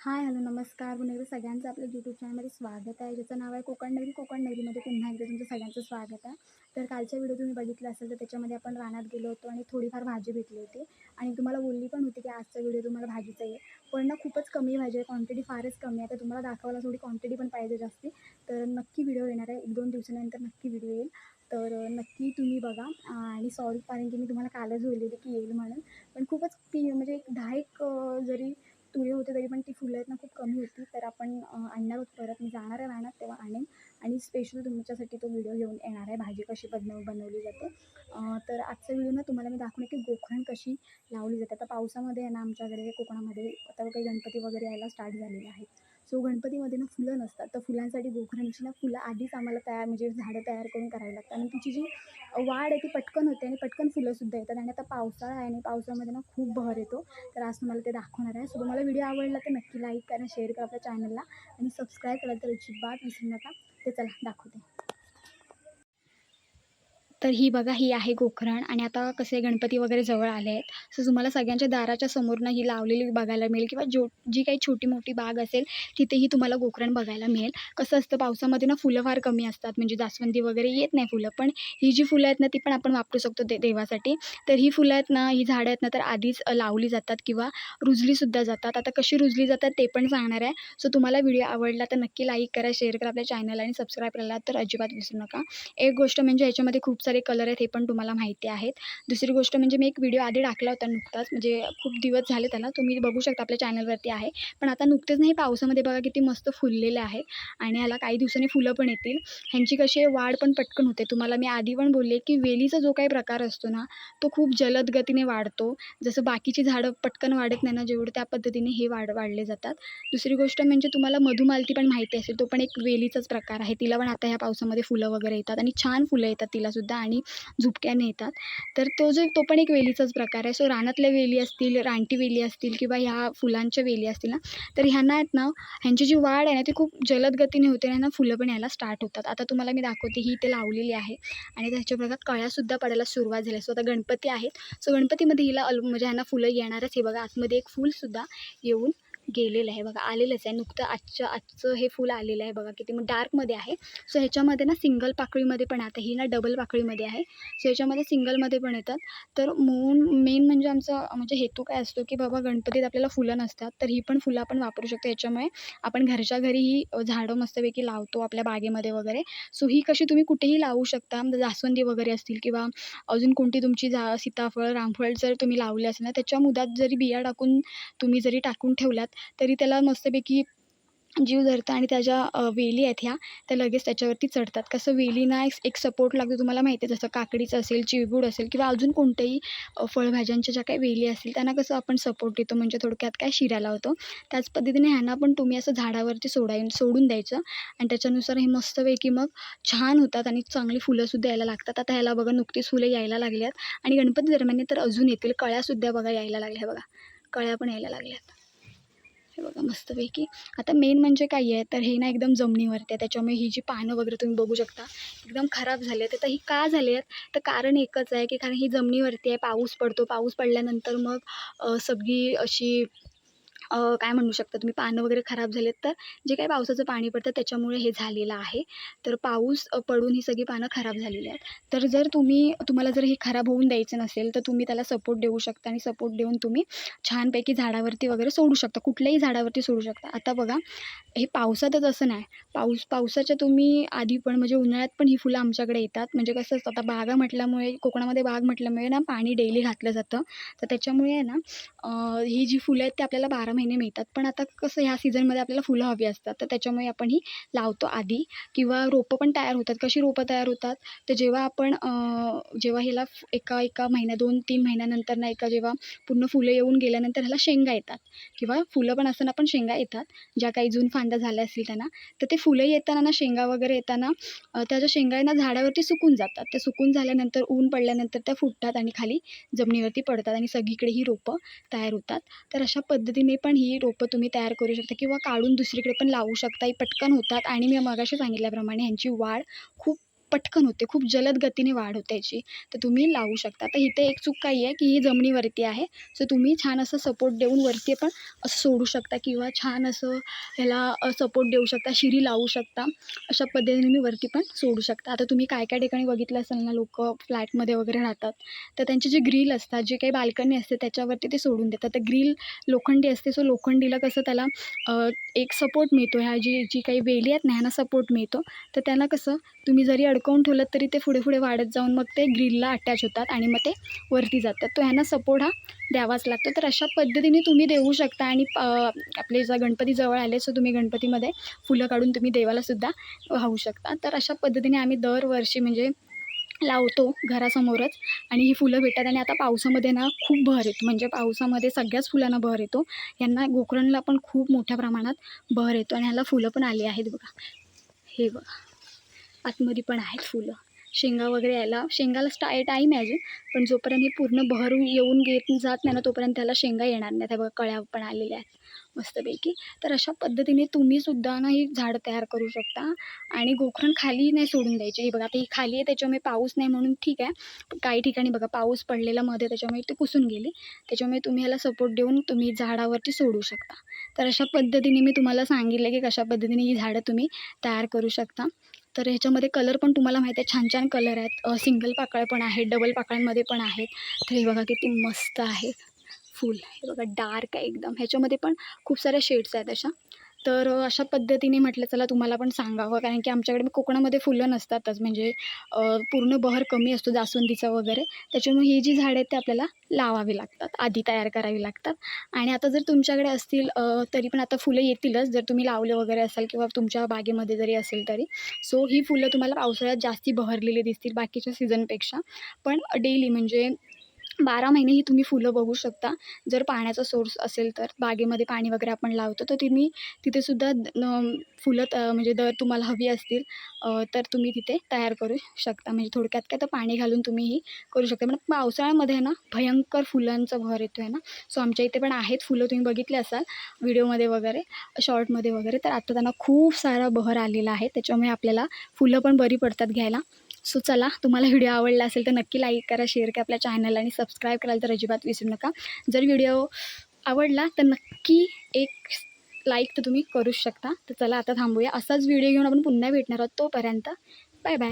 Hi hello नमस्कार. पुन्हा एकदा सगळ्यांचं आपल्या यूट्यूब चॅनलमध्ये स्वागत आहे. ज्याचं नाव आहे कोकण नगरी कोकण नगरीमध्ये पुन्हा एकदा तुमचं सगळ्यांचं स्वागत आहे. तर कालचा व्हिडिओ तुम्ही बघितला असेल तर त्याच्यामध्ये आपण रानात गेलो होतो आणि थोडीफार भाजी भेटली होती. आणि तुम्हाला बोलली पण होती की आजचा व्हिडिओ तुम्हाला भाजीचा आहे. पण ना खूपच कमी भाजी आहे. क्वांटिटी फारच कमी आहे. तर तुम्हाला दाखवायला थोडी क्वांटिटी पण पाहिजे जास्ती. तर नक्की व्हिडिओ येणार आहे. एक दोन दिवसानंतर नक्की व्हिडिओ येईल. तर नक्की तुम्ही बघा. आणि सॉरी कारण की मी तुम्हाला कालच बोललेली की येईल म्हणून. पण खूपच ती म्हणजे एक दहा एक जरी फुले होते तरी पण ती फुलं आहेत ना खूप कमी होती. तर आपण आणणार आहोत परत. मी जाणार आहे रानात तेव्हा आणेन. आणि स्पेशल तुमच्यासाठी तो व्हिडिओ घेऊन येणार आहे. भाजी कशी बनव बनवली जाते. तर आजचा व्हिडिओ ना तुम्हाला मी दाखवणार की गोखरण कशी लावली जाते. आता पावसामध्ये आहे ना आमच्याकडे कोकणामध्ये आता काही गणपती वगैरे यायला स्टार्ट झालेले आहेत. सो गणपतीमध्ये ना फुलं नसतात तर फुलांसाठी गोखऱ्यांची ना फुलं आधीच आम्हाला तयार म्हणजे झाडं तयार करून करावी लागतात. आणि तिची जी वाढ आहे ती पटकन होते आणि पटकन फुलंसुद्धा येतात. आणि आता पावसाळा आहे आणि पावसामध्ये ना खूप बहर येतो. तर आज तुम्हाला ते दाखवणार आहे. सो तुम्हाला व्हिडिओ आवडला तर नक्की लाईक करा शेअर करा आपल्या चॅनलला आणि सबस्क्राईब करा तर अजिबात विसरू नका. ते चला दाखवते. तर ही बघा ही आहे गोखरण आणि आता कसे गणपती वगैरे जवळ आले आहेत. सो तुम्हाला सगळ्यांच्या दाराच्या समोरनं ही लावलेली बघायला मिळेल किंवा जो जी काही छोटी मोठी बाग असेल तिथेही तुम्हाला गोखरण बघायला मिळेल. कसं असतं पावसामध्ये ना फुलं फार कमी असतात. म्हणजे जास्वंदी वगैरे येत नाही फुलं पण ही जी फुलं आहेत ना ती पण आपण वापरू शकतो दे देवासाठी. तर ही फुलं आहेत ना ही झाडं आहेत ना तर आधीच लावली जातात किंवा रुजलीसुद्धा जातात. आता कशी रुजली जातात ते पण सांगणार आहे. सो तुम्हाला व्हिडिओ आवडला तर नक्की लाईक करा शेअर करा आपल्या चॅनल आणि सबस्क्राईब करायला तर अजिबात विसरू नका. एक गोष्ट म्हणजे याच्यामध्ये खूप सारे कलर आहेत हे पण तुम्हाला माहिती आहेत. दुसरी गोष्ट म्हणजे मी एक व्हिडिओ आधी टाकला होता नुकताच म्हणजे खूप दिवस झाले त्याला. तुम्ही बघू शकता आपल्या चॅनलवरती आहे. पण आता नुकतेच नाही पावसामध्ये बघा किती मस्त फुललेले आहे. आणि ह्याला काही दिवसांनी फुलं पण येतील. ह्यांची कशी वाढ पण पटकन होते. तुम्हाला मी आधी पण बोलले की वेलीचा जो काही प्रकार असतो ना तो खूप जलद गतीने वाढतो. जसं बाकीची झाडं पटकन वाढत नाही ना जेवढं त्या पद्धतीने हे वाढ वाढले जातात. दुसरी गोष्ट म्हणजे तुम्हाला मधुमालती पण माहिती असेल तो पण एक वेलीचाच प्रकार आहे. तिला पण आता ह्या पावसामध्ये फुलं वगैरे येतात आणि छान फुलं येतात तिलासुद्धा आणि झुपक्याने येतात तर तो जो तो पण एक वेलीचाच प्रकार आहे. सो रानातल्या वेली असतील रानटी वेली असतील किंवा ह्या फुलांच्या वेली असतील ना तर ह्यांना आहेत ना ह्यांची जी वाढ आहे ना ती खूप जलद गतीने होते आणि ह्यांना फुलं पण यायला स्टार्ट होतात. आता तुम्हाला मी दाखवते ही इथे लावलेली आहे आणि त्याच्या बघा कळ्यासुद्धा पडायला सुरुवात झाली सो आता गणपती आहेत. सो गणपतीमध्ये हिला अल म्हणजे ह्यांना फुलं येणारच. हे बघा आतमध्ये एक फूलसुद्धा येऊन गेलेलं आहे. बघा आलेलंच आहे. नुकतं आजच्या आजचं हे फुल आलेलं आहे बघा किती मग डार्कमध्ये आहे. सो ह्याच्यामध्ये ना सिंगल पाकळीमध्ये पण आता ही ना डबल पाकळीमध्ये आहे. सो ह्याच्यामध्ये सिंगलमध्ये पण येतात. तर मून मेन म्हणजे आमचा म्हणजे हेतू काय असतो की बाबा गणपतीत आपल्याला फुलं नसतात तर ही पण फुलं आपण वापरू शकतो. याच्यामुळे आपण घरच्या घरी ही झाडं मस्तपैकी लावतो आपल्या बागेमध्ये वगैरे. सो ही कशी तुम्ही कुठेही लावू शकता. म्हणजे जास्वंदी वगैरे असतील किंवा अजून कोणती तुमची जा सीताफळ रामफळ जर तुम्ही लावले असेल ना त्याच्या मुदात जरी बिया टाकून तुम्ही जरी टाकून ठेवल्यात तरी त्याला मस्तपैकी जीव धरतं आणि त्याच्या ज्या वेली आहेत ह्या त्या लगेच त्याच्यावरती चढतात. कसं वेलीना एक एक सपोर्ट लागतो तुम्हाला माहिती आहे. जसं काकडीचं असेल चिळगूळ असेल किंवा अजून कोणत्याही फळभाज्यांच्या ज्या काही वेली असतील त्यांना कसं आपण सपोर्ट देतो. म्हणजे थोडक्यात काय शिरायला होतो त्याच पद्धतीने ह्यांना पण तुम्ही असं झाडावरती सोडाय सोडून द्यायचं. आणि त्याच्यानुसार हे मस्तपैकी मग छान होतात आणि चांगली फुलंसुद्धा यायला लागतात. आता ह्याला बघा नुकतीच फुलं यायला लागल्यात. आहेत आणि गणपती दरम्यान तर अजून येतील. कळ्यासुद्धा बघा यायला लागल्या बघा. कळ्या पण यायला लागल्यात. हे बघा मस्तपैकी. आता मेन म्हणजे काय आहे तर हे ना एकदम जमिनीवरती आहे. त्याच्यामुळे ही जी पानं वगैरे तुम्ही बघू शकता एकदम खराब झाली आहेत. तर ही का झाली आहेत? तर कारण एकच आहे की कारण ही जमिनीवरती आहे पाऊस पडतो. पाऊस पडल्यानंतर मग सगळी अशी काय म्हणू शकता तुम्ही पानं वगैरे खराब झालेत तर जे काही पावसाचं पाणी पडतं त्याच्यामुळे हे झालेलं आहे. तर पाऊस पडून ही सगळी पानं खराब झालेली आहेत. तर जर तुम्ही तुम्हाला जर हे खराब होऊन द्यायचं नसेल तर तुम्ही त्याला सपोर्ट देऊ शकता आणि सपोर्ट देऊन तुम्ही छानपैकी झाडावरती वगैरे सोडू शकता. कुठल्याही झाडावरती सोडू शकता. आता बघा हे पावसातच असं नाही. पाऊस पावसाच्या तुम्ही आधी पण म्हणजे उन्हाळ्यात पण ही फुलं आमच्याकडे येतात. म्हणजे कसं असतं आता बागा म्हटल्यामुळे कोकणामध्ये बाग म्हटल्यामुळे ना पाणी डेली घातलं जातं. तर त्याच्यामुळे आहे ना ही जी फुलं आहेत ती आपल्याला बारा महिने मिळतात. पण आता कसं ह्या सीझनमध्ये आपल्याला फुलं हवी असतात. तर त्याच्यामुळे आपण ही लावतो आधी. किंवा रोपं पण तयार होतात. कशी रोपं तयार होतात? तर जेव्हा आपण जेव्हा ह्याला एका एका महिन्या दोन तीन महिन्यानंतर ना एका जेव्हा पूर्ण फुलं येऊन गेल्यानंतर ह्याला शेंगा येतात. किंवा फुलं पण असताना पण शेंगा येतात. ज्या काही जून फांद्या झाल्या असतील त्यांना. तर ते फुलं येताना ना शेंगा वगैरे येताना त्याच्या त्या शेंगा ना झाडावरती सुकून जातात. ते सुकून झाल्यानंतर ऊन पडल्यानंतर त्या फुटतात आणि खाली जमिनीवरती पडतात. आणि सगळीकडे ही रोपं तयार होतात. तर अशा पद्धतीने पण पण ही रोपं तुम्ही तयार करू शकता किंवा काढून दुसरीकडे पण लावू शकता ही पटकन होतात. आणि मी मगाशी सांगितल्याप्रमाणे ह्यांची वाढ खूप पटकन होते खूप जलद गतीने वाढ होते याची तर तुम्ही लावू शकता. तर इथे एक चूक काही आहे की ही जमिनीवरती आहे. सो तुम्ही छान असं सपोर्ट देऊन वरती पण असं सोडू शकता किंवा छान असं ह्याला सपोर्ट देऊ शकता शिरी लावू शकता. अशा पद्धतीने मी वरती पण सोडू शकता. आता तुम्ही काय काय ठिकाणी बघितलं असेल ना लोक फ्लॅटमध्ये वगैरे राहतात. तर त्यांचे जे ग्रिल असतात जे काही बाल्कनी असते त्याच्यावरती ते सोडून देतात. तर ग्रिल लोखंडी असते. सो लोखंडीला कसं त्याला एक सपोर्ट मिळतो. ह्या जी जी काही वेली आहेत ना ह्यांना सपोर्ट मिळतो. तर त्यांना कसं तुम्ही जरी अडकवून ठेवलं तरी ते पुढे पुढे वाढत जाऊन मग ते ग्रिलला अटॅच होतात आणि मग ते वरती जातात. तो ह्यांना सपोर्ट हा द्यावाच लागतो. तर अशा पद्धतीने तुम्ही देऊ शकता आणि आपले जर गणपती जवळ आले सो तुम्ही गणपतीमध्ये फुलं काढून तुम्ही देवालासुद्धा वाहू शकता. तर अशा पद्धतीने आम्ही दरवर्षी म्हणजे लावतो घरासमोरच आणि ही फुलं भेटतात आणि आता पावसामध्ये ना खूप बहर येतो. म्हणजे पावसामध्ये सगळ्याच फुलांना बहर येतो. यांना गोकरणला पण खूप मोठ्या प्रमाणात बहर येतो आणि ह्याला फुलं पण आली आहेत बघा. हे बघा. आतमध्ये पण आहेत फुलं. शेंगा वगैरे यायला शेंगाला स्टाय टाईम आहे अजून पण जोपर्यंत हे पूर्ण बहरून येऊन घेत जात नाही ना तोपर्यंत त्याला शेंगा येणार नाही त्या बघा कळ्या पण आलेल्या आहेत मस्तपैकी. तर अशा पद्धतीने तुम्हीसुद्धा ना ही झाडं तयार करू शकता आणि गोखरण खाली नाही सोडून द्यायची. हे बघा आता ही खाली आहे त्याच्यामुळे पाऊस नाही म्हणून ठीक आहे. काही ठिकाणी बघा पाऊस पडलेला मध्ये त्याच्यामुळे ते कुसून गेली. त्याच्यामुळे तुम्ही ह्याला सपोर्ट देऊन तुम्ही झाडावरती सोडू शकता. तर अशा पद्धतीने मी तुम्हाला सांगितलं की कशा पद्धतीने ही झाडं तुम्ही तयार करू शकता. तर ह्याच्यामध्ये कलर पण तुम्हाला माहिती आहे छान छान कलर आहेत सिंगल पाकळ्या पण आहेत डबल पाकळ्यांमध्ये पण आहेत. तर हे बघा किती मस्त आहे. फूल हे बघा डार्क आहे एकदम. ह्याच्यामध्ये पण खूप साऱ्या शेड्स आहेत अशा. तर अशा पद्धतीने म्हटलं चला तुम्हाला पण सांगावं. कारण की आमच्याकडे कोकणामध्ये फुलं नसतातच म्हणजे पूर्ण बहर कमी असतो जास्वंदीचा वगैरे. त्याच्यामुळे ही जी झाडं आहेत ते आपल्याला लावावी लागतात आधी तयार करावी लागतात. आणि आता जर तुमच्याकडे असतील तरी पण आता फुलं येतीलच जर तुम्ही लावले वगैरे असाल किंवा तुमच्या बागेमध्ये जरी असेल तरी. सो ही फुलं तुम्हाला पावसाळ्यात जास्ती बहरलेली दिसतील बाकीच्या सीझनपेक्षा. पण डेली म्हणजे बारा महिने ही तुम्ही फुलं बघू शकता. जर पाण्याचा सोर्स असेल तर बागेमध्ये पाणी वगैरे आपण लावतो तर तुम्ही तिथेसुद्धा फुलं त म्हणजे दर तुम्हाला हवी असतील तर तुम्ही तिथे तयार करू शकता. म्हणजे थोडक्यात काय तर पाणी घालून तुम्ही ही करू शकता. पण पावसाळ्यामध्ये आहे ना भयंकर फुलांचा भर येतो आहे ना. सो आमच्या इथे पण आहेत फुलं तुम्ही बघितले असाल व्हिडिओमध्ये वगैरे शॉर्टमध्ये वगैरे. तर आता त्यांना खूप सारा बहर आलेला आहे. त्याच्यामुळे आपल्याला फुलं पण बरी पडतात घ्यायला. सो चला तुम्हाला व्हिडिओ आवडला असेल तर नक्की लाईक करा शेअर करा आपल्या चॅनलला आणि सबस्क्राईब करायला तर अजिबात विसरू नका. जर व्हिडिओ आवडला तर नक्की एक लाईक तर तुम्ही करूच शकता. तर चला आता थांबूया. असाच व्हिडिओ घेऊन आपण पुन्हा भेटणार आहोत तोपर्यंत. Bye bye